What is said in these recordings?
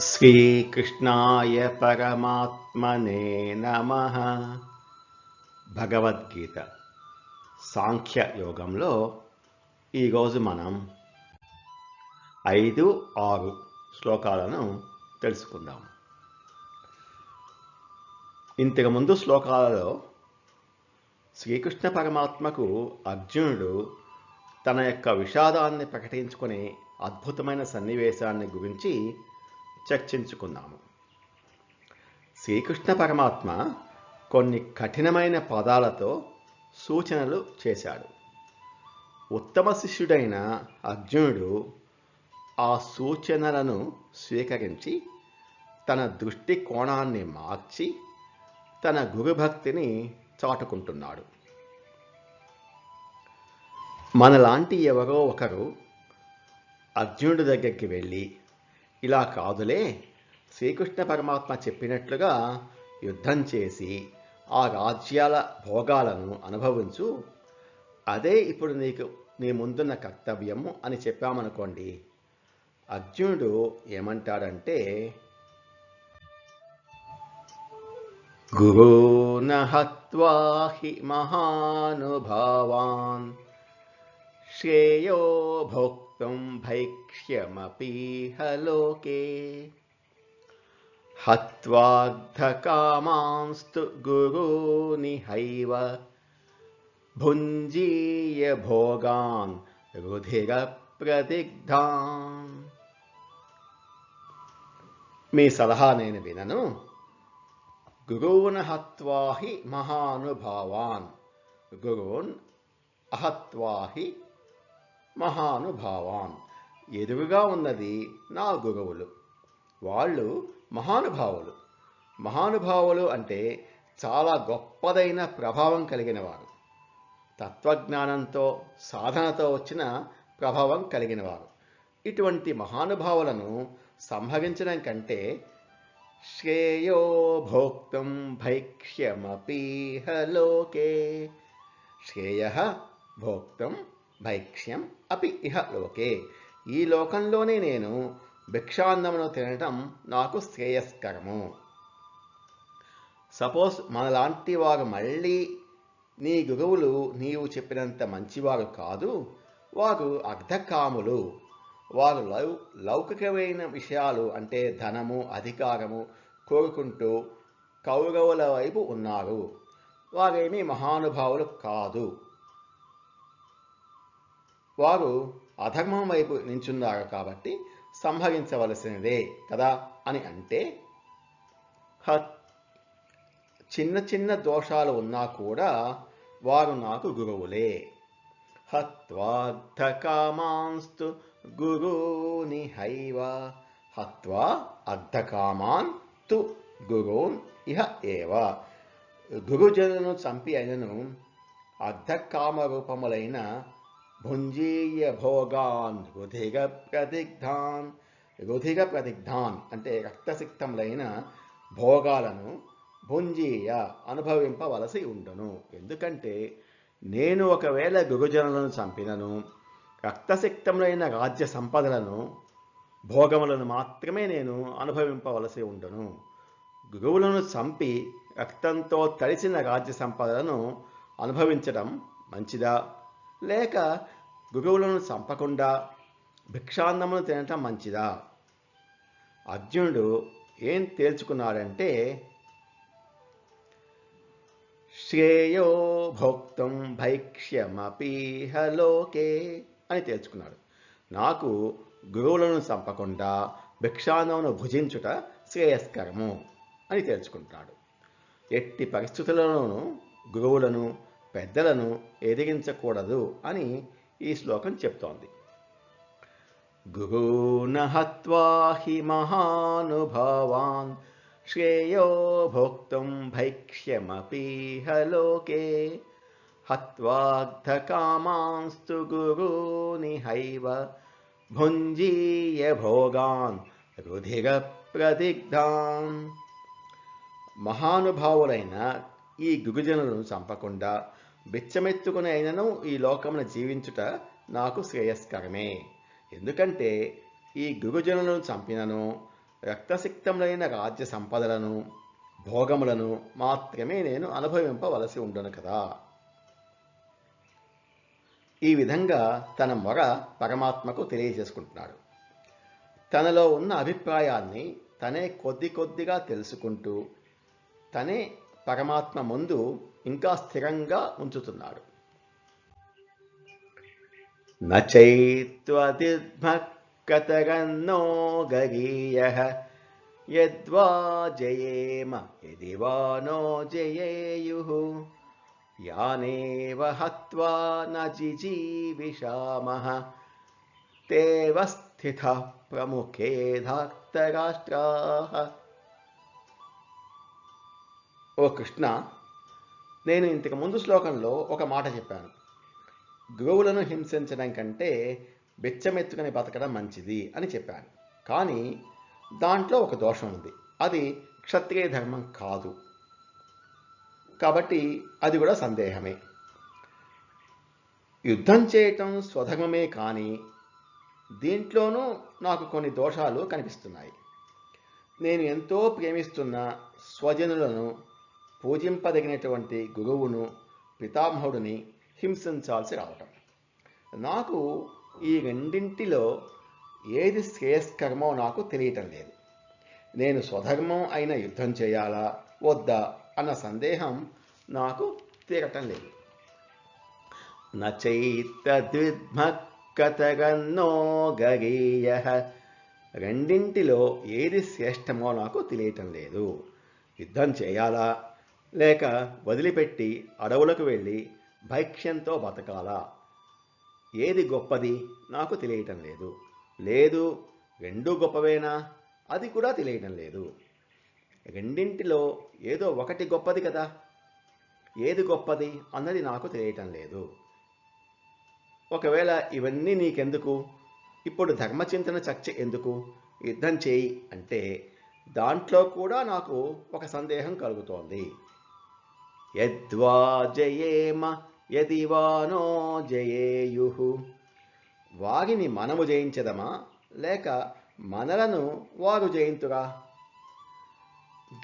శ్రీకృష్ణాయ పరమాత్మనే నమ భగవద్గీత సాంఖ్య యోగంలో ఈరోజు మనం ఐదు ఆరు శ్లోకాలను తెలుసుకుందాం. ఇంతకుముందు శ్లోకాలలో శ్రీకృష్ణ పరమాత్మకు అర్జునుడు తన యొక్క విషాదాన్ని ప్రకటించుకునే అద్భుతమైన సన్నివేశాన్ని గురించి చర్చించుకున్నాము శ్రీకృష్ణ పరమాత్మ కొన్ని కఠినమైన పదాలతో సూచనలు చేశాడు. ఉత్తమ శిష్యుడైన అర్జునుడు ఆ సూచనలను స్వీకరించి తన దృష్టి కోణాన్ని మార్చి తన గురుభక్తిని చాటుకుంటున్నాడు. మనలాంటి ఎవరో ఒకరు అర్జునుడి దగ్గరికి వెళ్ళి ఇలా కాదులే. శ్రీకృష్ణ పరమాత్మ చెప్పినట్లుగా యుద్ధం చేసి ఆ రాజ్యాల భోగాలను అనుభవించు. అదే ఇప్పుడు నీకు నీ ముందున్న కర్తవ్యము అని చెప్పామనుకోండి. అర్జునుడు ఏమంటాడంటే గురూన హి మహానుభావాన్ శ్రేయో భోక్తుం భైక్ష్యమపీహ లోకే హత్వార్థకామాంస్తు గురూని హైవ భుంజీయ భోగాన్ రుధిర ప్రదిగ్ధాన్ మీ సలహా నేను వినను గురువున హత్వాహి మహానుభావాన్ గురువున్ అహత్వాహి మహానుభావాన్. ఎదురుగా ఉన్నది నా గురువులు వాళ్ళు మహానుభావులు. మహానుభావులు అంటే చాలా గొప్పదైన ప్రభావం కలిగిన వారు తత్వజ్ఞానంతో సాధనతో వచ్చిన ప్రభావం కలిగిన వారు ఇటువంటి మహానుభావులను సంభవించడం కంటే శ్రేయో భోక్తం భైక్ష్యమపీహలోకే శ్రేయ భోక్తం భైక్ష్యం అపి ఇహ లోకే. ఈ లోకంలోనే నేను భిక్షాన్నమును తినటం నాకు శ్రేయస్కరము. సపోజ్ మనలాంటి వారు మళ్ళీ నీ గురువులు నీవు చెప్పినంత మంచివారు కాదు వారు అర్ధకాములు. వారు లౌ లౌకికమైన విషయాలు అంటే ధనము అధికారము కోరుకుంటూ కౌరవుల వైపు ఉన్నారు. వారేమీ మహానుభావులు కాదు. వారు అధర్మం వైపు నించున్నారు కాబట్టి సంహరించవలసినదే కదా అని అంటే చిన్న చిన్న దోషాలు ఉన్నా కూడా వారు నాకు గురువులే. హత్వార్థకామాంస్తు గురూని హైవ హత్వా అర్ధకామాన్ తు గురూన్ ఇహ ఏవ. గురుజనును చంపి అయినను అర్ధకామ రూపములైన భుంజీయ భోగాన్ రుధిగ ప్రతిగ్ధాన్ రుధిగ ప్రతిగ్ధాన్ అంటే రక్తసిక్తములైన భోగాలను భుంజీయ అనుభవింపవలసి ఉండును. ఎందుకంటే నేను ఒకవేళ గురుజనులను చంపినను రక్తసిక్తములైన రాజ్య సంపదలను భోగములను మాత్రమే నేను అనుభవింపవలసి ఉండను. గురువులను చంపి రక్తంతో తడిసిన రాజ్య సంపదలను అనుభవించడం మంచిదా? లేక గురువులను చంపకుండా భిక్షాన్నమును తినటం మంచిదా? అర్జునుడు ఏం తేల్చుకున్నాడంటే శ్రేయో భోక్తం భైక్ష్యమపీహ లోకే అని తేల్చుకున్నాడు. నాకు గురువులను చంపకుండా భిక్షాన్నమును భుజించుట శ్రేయస్కరము అని తేల్చుకుంటున్నాడు ఎట్టి పరిస్థితులలోనూ గురువులను పెద్దలను ఎదిగించకూడదు అని ఈ శ్లోకం చెప్తోంది. గుహూనహత్వాహి మహానుభావాన్ శ్రేయో భోక్తుం భైక్ష్యమపీహ లోకే. హత్వార్థకామాంస్తు గురూని హైవ భుంజీయ భోగాన్ రుధిర ప్రదిగ్ధాన్. మహానుభావులైన ఈ గురుజనులను చంపకుండా బిచ్చమెత్తుకుని అయినను ఈ లోకమున జీవించుట నాకు శ్రేయస్కరమే. ఎందుకంటే ఈ గురుజనులను చంపినను రక్తసిక్తములైన రాజ్య సంపదలను భోగములను మాత్రమే నేను అనుభవింపవలసి ఉండను కదా. ఈ విధంగా తన మొర పరమాత్మకు తెలియజేసుకుంటున్నాడు. తనలో ఉన్న అభిప్రాయాన్ని తనే కొద్ది కొద్దిగా తెలుసుకుంటూ తనే పరమాత్మ ముందు ఇంకా స్థిరంగా ఉంచుతున్నాడు నచైత్వతిర్భక్కతగన్నో గరీయ యద్వా జయేమ యది వా నో జయేయుః యానేవ హత్వా న జిజీవిషామః తేవ స్థితః ప్రముఖే ధాక్తరాష్ట్రాः ఓ కృష్ణ నేను ఇంతకు ముందు శ్లోకంలో ఒక మాట చెప్పాను. గోవులను హింసించడం కంటే బెచ్చమెత్తుకుని బతకడం మంచిది అని చెప్పాను. కానీ దాంట్లో ఒక దోషం ఉంది. అది క్షత్రియ ధర్మం కాదు. కాబట్టి అది కూడా సందేహమే. యుద్ధం చేయటం స్వధర్మమే కానీ దీంట్లోనూ నాకు కొన్ని దోషాలు కనిపిస్తున్నాయి. నేను ఎంతో ప్రేమిస్తున్న స్వజనులను పూజింపదగినటువంటి గురువును పితామహుడిని హింసించాల్సి రావటం. నాకు ఈ రెండింటిలో ఏది శ్రేయస్కరమో నాకు తెలియటం లేదు. నేను స్వధర్మం అయిన యుద్ధం చేయాలా వద్దా అన్న సందేహం నాకు తీరటం లేదు. నచైతద్విద్మకతగన్నో గరీయ. రెండింటిలో ఏది శ్రేష్టమో నాకు తెలియటం లేదు. యుద్ధం చేయాలా లేక వదిలిపెట్టి అడవులకు వెళ్ళి భైక్ష్యంతో బతకాలా? ఏది గొప్పది? నాకు తెలియటం లేదు. లేదు రెండూ గొప్పవేనా? అది కూడా తెలియటం లేదు. రెండింటిలో ఏదో ఒకటి గొప్పది కదా. ఏది గొప్పది అన్నది నాకు తెలియటం లేదు. ఒకవేళ ఇవన్నీ నీకెందుకు? ఇప్పుడు ధర్మచింతన చర్చ ఎందుకు? యుద్ధం చేయి అంటే దాంట్లో కూడా నాకు ఒక సందేహం కలుగుతోంది. యద్వా జయేమ యది వానో జయేయు. వారిని మనము జయించదమా? లేక మనలను వారు జయింతురా?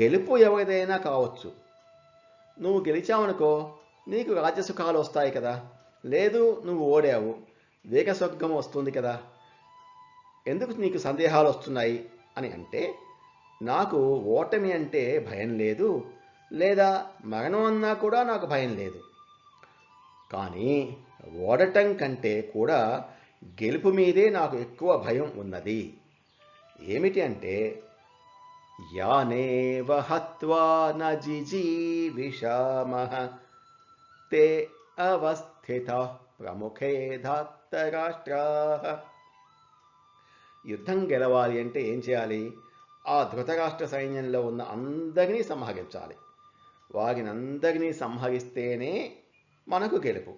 గెలుపు ఎవరిదైనా కావచ్చు. నువ్వు గెలిచావనుకో నీకు రాజ్యసుఖాలు వస్తాయి కదా. లేదు నువ్వు ఓడావు. వేగస్వర్గం వస్తుంది కదా. ఎందుకు నీకు సందేహాలు వస్తున్నాయి అని అంటే నాకు ఓటమి అంటే భయం లేదు. లేదా మరణం అన్నా కూడా నాకు భయం లేదు. కానీ ఓడటం కంటే కూడా గెలుపు మీదే నాకు ఎక్కువ భయం ఉన్నది. ఏమిటి అంటే యానేవ హత్వా న జిజీవిషామః తే అవస్థిత ప్రముఖే ధాత్తరాష్ట్రాః. యుద్ధం గెలవాలి అంటే ఏం చేయాలి? ఆ ధృతరాష్ట్ర సైన్యంలో ఉన్న అందరినీ సంహరించాలి. వారిని అందరినీ సంహరిస్తేనే మనకు గెలుపు.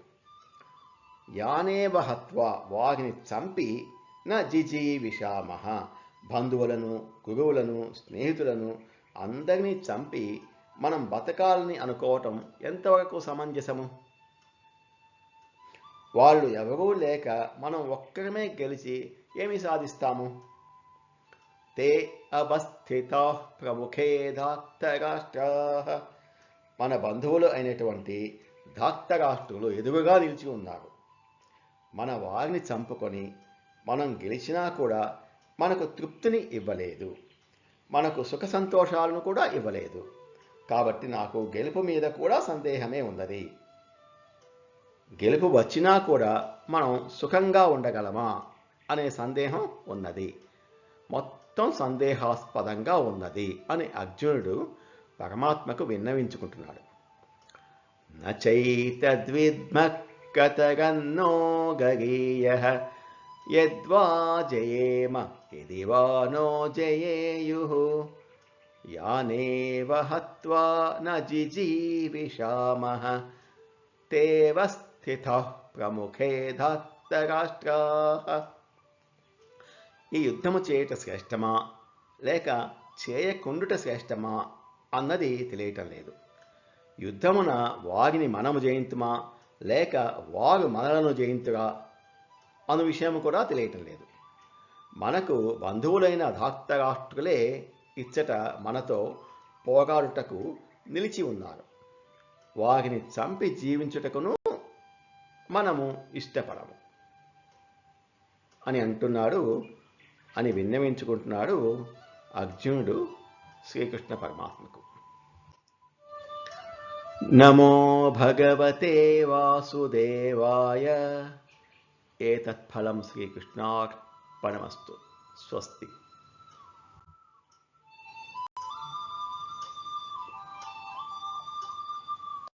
యానేవ హత్వా వారిని చంపి న జిజీవిషామహ. బంధువులను గురువులను స్నేహితులను అందరినీ చంపి మనం బతకాలని అనుకోవటం ఎంతవరకు సమంజసము? వాళ్ళు ఎవరూ లేక మనం ఒక్కరమే గెలిచి ఏమి సాధిస్తాము? తే అవస్థిత ప్రముఖే ధాత్తరాష్ట్రా మన బంధువులు అయినటువంటి ధాత్తరాష్ట్రులు ఎదురుగా నిలిచి ఉన్నారు. మన వారిని చంపుకొని మనం గెలిచినా కూడా మనకు తృప్తిని ఇవ్వలేదు. మనకు సుఖ సంతోషాలను కూడా ఇవ్వలేదు. కాబట్టి నాకు గెలుపు మీద కూడా సందేహమే ఉన్నది. గెలుపు వచ్చినా కూడా మనం సుఖంగా ఉండగలమా అనే సందేహం ఉన్నది. మొత్తం సందేహాస్పదంగా ఉన్నది అని అర్జునుడు పరమాత్మకు విన్నవించుకుంటున్నాడు. నచైతద్విద్మక్కతగన్నో గరీయ యద్వా జయేమ ఇది వా నో జయేయుః. యానేవ హత్వా న జిజీవిషామః తేవ స్థితః ప్రముఖే ధాత్తరాష్ట్రాః. ఈ యుద్ధము చేయుట శ్రేష్టమా? లేక చేయకుండుట శ్రేష్టమా? అన్నది తెలియటం లేదు. యుద్ధమున వారిని మనము జయింతుమా? లేక వారు మనలను జయింతురా? అను విషయం కూడా తెలియటం లేదు. మనకు బంధువులైన రాష్ట్రులే ఇచ్చట మనతో పోగాడుటకు నిలిచి ఉన్నారు. వారిని చంపి జీవించుటకును మనము ఇష్టపడము. అని అంటున్నాడు అని విన్నవించుకుంటున్నాడు అర్జునుడు श्रीकृष्णपरमात्मको नमो भगवते वासुदेवाय। एतत्फलं श्रीकृष्णार्पणमस्तु। स्वस्ति।